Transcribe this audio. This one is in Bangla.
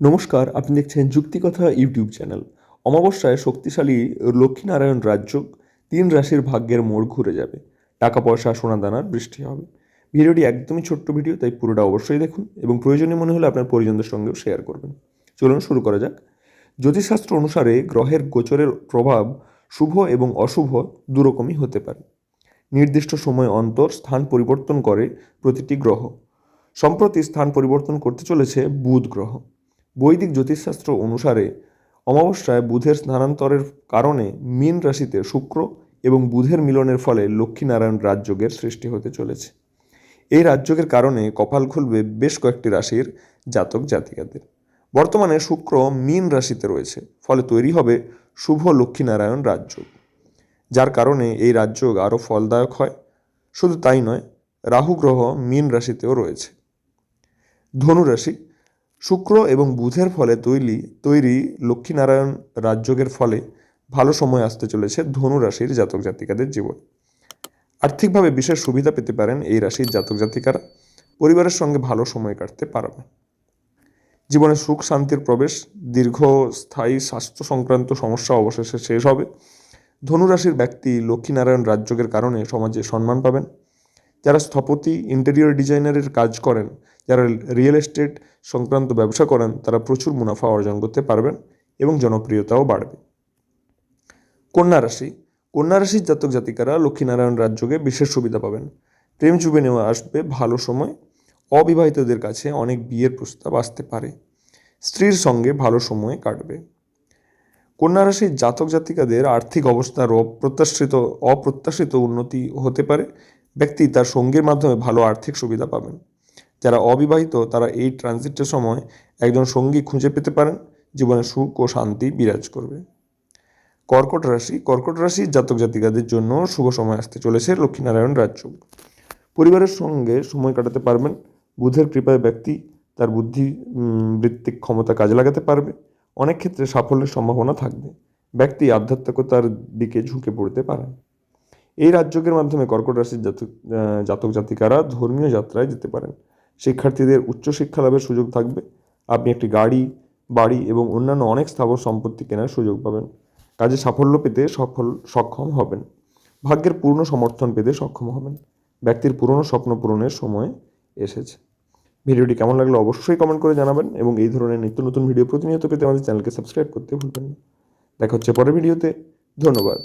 নমস্কার, আপনি দেখছেন যুক্তিকথা ইউটিউব চ্যানেল। অমাবস্যায় শক্তিশালী লক্ষ্মীনারায়ণ রাজ্য তিন রাশির ভাগ্যের মোড় ঘুরে যাবে। টাকা পয়সা সোনা দানার বৃষ্টি হবে। ভিডিওটি একদমই ছোট্ট ভিডিও, তাই পুরোটা অবশ্যই দেখুন এবং প্রয়োজনীয় মনে হলে আপনার পরিজনদের সঙ্গেও শেয়ার করবেন। চলুন শুরু করা যাক। জ্যোতিষশাস্ত্র অনুসারে গ্রহের গোচরের প্রভাব শুভ এবং অশুভ দুরকমই হতে পারে। নির্দিষ্ট সময় অন্তর স্থান পরিবর্তন করে প্রতিটি গ্রহ। সম্প্রতি স্থান পরিবর্তন করতে চলেছে বুধ গ্রহ। বৈদিক জ্যোতিষশাস্ত্র অনুসারে অমাবস্যায় বুধের স্থানান্তরের কারণে মীন রাশিতে শুক্র এবং বুধের মিলনের ফলে লক্ষ্মীনারায়ণ রাজযোগের সৃষ্টি হতে চলেছে। এই রাজযোগের কারণে কপাল খুলবে বেশ কয়েকটি রাশির জাতক জাতিকাদের। বর্তমানে শুক্র মীন রাশিতে রয়েছে, ফলে তৈরি হবে শুভ লক্ষ্মীনারায়ণ রাজযোগ। যার কারণে এই রাজযোগ আরও ফলদায়ক হয়। শুধু তাই নয়, রাহু গ্রহ মীন রাশিতেও রয়েছে। ধনু রাশি শুক্র এবং বুধের ফলে তৈরি তৈরি লক্ষ্মীনারায়ণ রাজযোগের ফলে ভালো সময় আসতে চলেছে ধনু রাশির জাতক জাতিকাদের জীবন। আর্থিকভাবে বিশেষ সুবিধা পেতে পারেন এই রাশির জাতক জাতিকারা। পরিবারের সঙ্গে ভালো সময় কাটতে পারবে জীবনে সুখ, শান্তির প্রবেশ দীর্ঘস্থায়ী স্বাস্থ্য সংক্রান্ত সমস্যা অবশেষে শেষ হবে। ধনুরাশির ব্যক্তি লক্ষ্মীনারায়ণ রাজযোগের কারণে সমাজে সম্মান পাবেন। যারা স্থপতি ইন্টেরিয়র ডিজাইনারের কাজ করেন, যারা রিয়েল এস্টেট সংক্রান্ত ব্যবসা করেন, তারা প্রচুর মুনাফা অর্জন করতে পারবেন এবং জনপ্রিয়তাও বাড়বে। কন্যা রাশি। কন্যা রাশির জাতক জাতিকারা লক্ষ্মীনারায়ণ রাজযোগে বিশেষ সুবিধা পাবেন। প্রেম চুবে নেওয়া আসবে ভালো সময়। অবিবাহিতদের কাছে অনেক বিয়ের প্রস্তাব আসতে পারে। স্ত্রীর সঙ্গে ভালো সময় কাটবে। কন্যা রাশির জাতক জাতিকাদের আর্থিক অবস্থার অপ্রত্যাশিত অপ্রত্যাশিত উন্নতি হতে পারে। ব্যক্তি তার সঙ্গীর মাধ্যমে ভালো আর্থিক সুবিধা পাবেন। যারা অবিবাহিত, তারা এই ট্রানজিটের সময় একজন সঙ্গী খুঁজে পেতে পারেন, জীবনে সুখ ও শান্তি বিরাজ করবে। কর্কট রাশি কর্কট রাশি জাতক জাতিকাদের জন্য শুভ সময় আসতে চলেছে লক্ষ্মীনারায়ণ রাজযোগ পরিবারের সঙ্গে সময় কাটাতে পারবেন, বুধের কৃপায় ব্যক্তি তার বুদ্ধি বৃত্তিক ক্ষমতা কাজে লাগাতে পারবে, অনেক ক্ষেত্রে সাফল্যের সম্ভাবনা থাকবে। ব্যক্তি আধ্যাত্মিকতার দিকে ঝুঁকে পড়তে পারেন। এই রাজযোগের মাধ্যমে কর্কট রাশির জাতক জাতক জাতিকারা ধর্মীয় যাত্রায় যেতে পারেন। শিক্ষার্থীদের উচ্চশিক্ষা লাভের সুযোগ থাকবে। আপনি একটি গাড়ি, বাড়ি এবং অন্যান্য অনেক স্থাবর সম্পত্তি কেনার সুযোগ পাবেন। কাজে সাফল্য পেতে সফল, সক্ষম হবেন। ভাগ্যের পূর্ণ সমর্থন পেতে সক্ষম হবেন। ব্যক্তির পুরনো স্বপ্ন পূরণের সময় এসেছে। ভিডিওটি কেমন লাগল অবশ্যই কমেন্ট করে জানাবেন এবং এই ধরনের নিত্য নতুন ভিডিও প্রতিনিয়ত পেতে আমাদের চ্যানেলকে সাবস্ক্রাইব করতে ভুলবেন না। দেখা হচ্ছে পরের ভিডিওতে ধন্যবাদ।